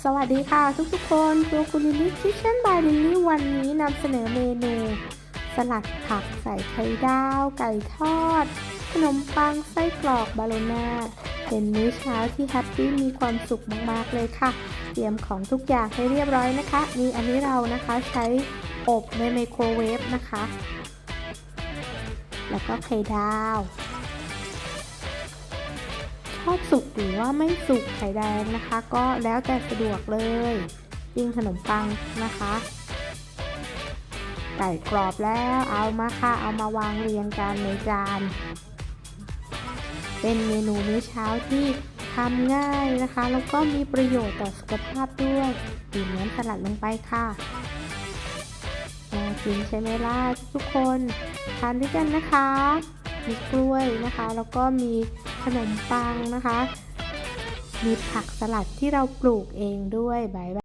สวัสดีค่ะทุกๆคนตัวคุณลิลลี่คิชเช่นบายลิลลี่วันนี้นำเสนอเมนู สลัดผักใส่ไข่ดาว ไก่ทอด ขนมปังไส้กรอกบาโลน่าเป็นมื้อเช้าที่แฮปปี้มีความสุขมากๆเลยค่ะ เตรียมของทุกอย่างให้เรียบร้อยนะคะ นี่อันนี้เรานะคะใช้อบในไมโครเวฟนะคะ แล้วก็ไข่ดาว ชอบสุกหรือว่าไม่สุกไข่แดงนะคะ ก็แล้วแต่สะดวกเลยปิ้งขนมปังนะคะไก่กรอบแล้วเอามาค่ะเอามาวางเรียงกันในจาน เป็นเมนูมื้อเช้าที่ทำง่ายนะคะ แล้วก็มีประโยชน์ต่อสุขภาพด้วยบีบน้ำสลัดลงไปค่ะน่ากินใช่ไหมล่ะทุกคน ทานด้วยกันนะคะ มีกล้วยนะคะ แล้วก็มี ขนมปังนะคะ มีผักสลัดที่เราปลูกเองด้วยบายบ